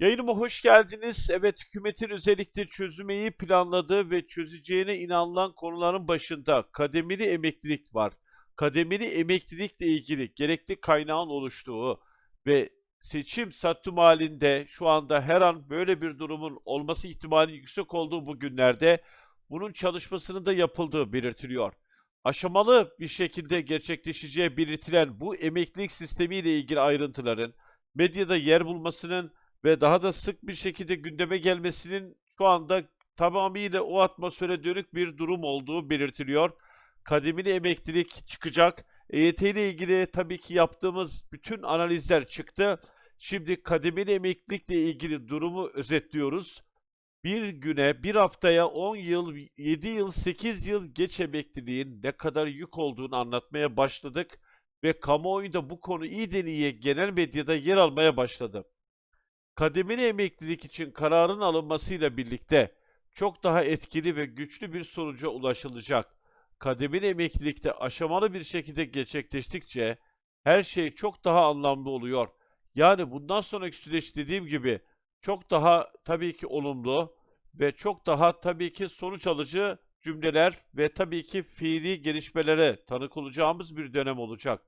Yayınıma hoş geldiniz. Evet, hükümetin özellikle çözmeyi planladığı ve çözeceğine inanılan konuların başında kademeli emeklilik var. Kademeli emeklilikle ilgili gerekli kaynağın oluştuğu ve seçim sattım halinde şu anda her an böyle bir durumun olması ihtimali yüksek olduğu bu günlerde bunun çalışmasının da yapıldığı belirtiliyor. Aşamalı bir şekilde gerçekleşeceği belirtilen bu emeklilik sistemiyle ilgili ayrıntıların medyada yer bulmasının ve daha da sık bir şekilde gündeme gelmesinin şu anda tamamıyla o atmosfere dönük bir durum olduğu belirtiliyor. Kademeli emeklilik çıkacak. EYT ile ilgili tabii ki yaptığımız bütün analizler çıktı. Şimdi kademeli emeklilikle ilgili durumu özetliyoruz. Bir güne, bir haftaya 10 yıl, 7 yıl, 8 yıl geç emekliliğin ne kadar yük olduğunu anlatmaya başladık ve kamuoyunda bu konu iyiden iyiye genel medyada yer almaya başladı kademeli emeklilik için kararın alınmasıyla birlikte çok daha etkili ve güçlü bir sonuca ulaşılacak. Kademeli emeklilikte aşamalı bir şekilde gerçekleştikçe her şey çok daha anlamlı oluyor. Yani bundan sonraki süreç dediğim gibi çok daha tabii ki olumlu ve çok daha tabii ki sonuç alıcı cümleler ve tabii ki fiili gelişmelere tanık olacağımız bir dönem olacak.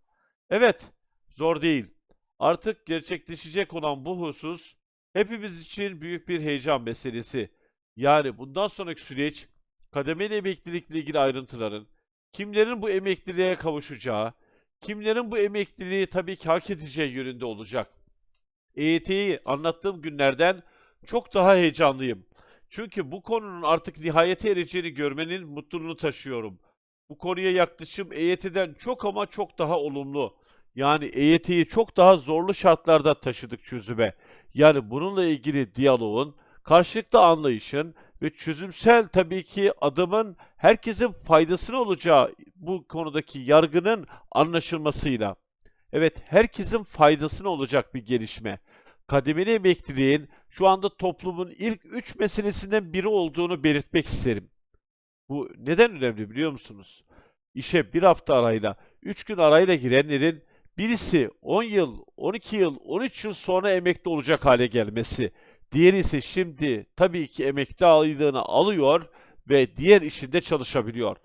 Evet, zor değil. Artık gerçekleşecek olan bu husus hepimiz için büyük bir heyecan meselesi. Yani bundan sonraki süreç kademeli emeklilikle ilgili ayrıntıların, kimlerin bu emekliliğe kavuşacağı, kimlerin bu emekliliği tabii ki hak edeceği yönünde olacak. EYT'yi anlattığım günlerden çok daha heyecanlıyım. Çünkü bu konunun artık nihayete ereceğini görmenin mutluluğunu taşıyorum. Bu konuya yaklaşım EYT'den çok ama çok daha olumlu. Yani EYT'yi çok daha zorlu şartlarda taşıdık çözüme. Yani bununla ilgili diyaloğun, karşılıklı anlayışın ve çözümsel tabii ki adımın herkesin faydasına olacağı bu konudaki yargının anlaşılmasıyla. Evet, herkesin faydasına olacak bir gelişme. Kademeli emekliliğin şu anda toplumun ilk üç meselesinden biri olduğunu belirtmek isterim. Bu neden önemli biliyor musunuz? İşe bir hafta arayla, üç gün arayla girenlerin Birisi 10 yıl, 12 yıl, 13 yıl sonra emekli olacak hale gelmesi. Diğeri ise şimdi tabii ki emekli aylığını alıyor ve diğer işinde çalışabiliyor.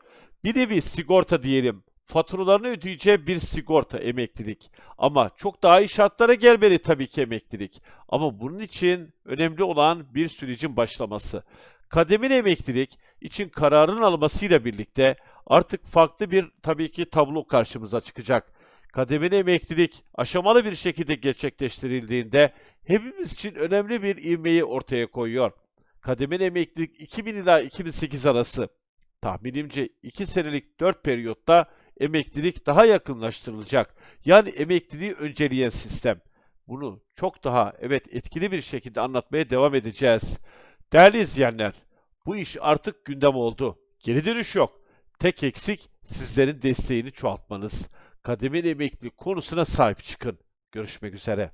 Bir nevi sigorta diyelim. Faturalarını ödeyeceği bir sigorta emeklilik. Ama çok daha iyi şartlara gelmeli tabii ki emeklilik. Ama bunun için önemli olan bir sürecin başlaması. Kademeli emeklilik için kararın almasıyla birlikte artık farklı bir tabii ki tablo karşımıza çıkacak kademeli emeklilik aşamalı bir şekilde gerçekleştirildiğinde hepimiz için önemli bir ivmeyi ortaya koyuyor. Kademeli emeklilik 2000 ila 2008 arası tahminimce 2 senelik 4 periyotta emeklilik daha yakınlaştırılacak. Yani emekliliği önceleyen sistem. Bunu çok daha evet etkili bir şekilde anlatmaya devam edeceğiz. Değerli izleyenler, bu iş artık gündem oldu. Geri dönüş yok. Tek eksik sizlerin desteğini çoğaltmanız kademeli emeklilik konusuna sahip çıkın. Görüşmek üzere.